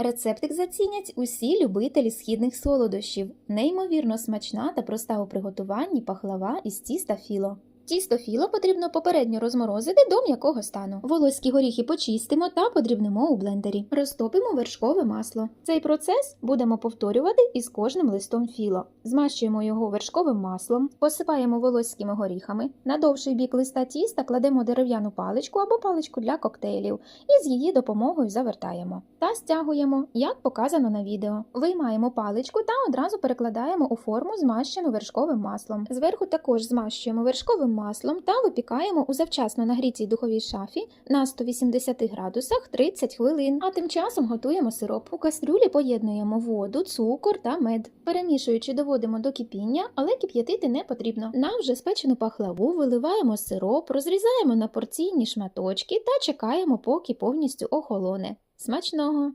Рецептик зацінять усі любителі східних солодощів. Неймовірно смачна та проста у приготуванні пахлава із тіста філо. Тісто філо потрібно попередньо розморозити до м'якого стану. Волоські горіхи почистимо та подрібнемо у блендері. Розтопимо вершкове масло. Цей процес будемо повторювати із кожним листом філо. Змащуємо його вершковим маслом, посипаємо волоськими горіхами. На довший бік листа тіста кладемо дерев'яну паличку або паличку для коктейлів і з її допомогою завертаємо та стягуємо, як показано на відео. Виймаємо паличку та одразу перекладаємо у форму, змащену вершковим маслом. Зверху також змащуємо вершковим маслом та випікаємо у завчасно нагрітій духовій шафі на 180 градусах 30 хвилин. А тим часом готуємо сироп. У кастрюлі поєднуємо воду, цукор та мед. Перемішуючи, доводимо до кипіння, але кип'ятити не потрібно. На вже спечену пахлаву виливаємо сироп, розрізаємо на порційні шматочки та чекаємо, поки повністю охолоне. Смачного!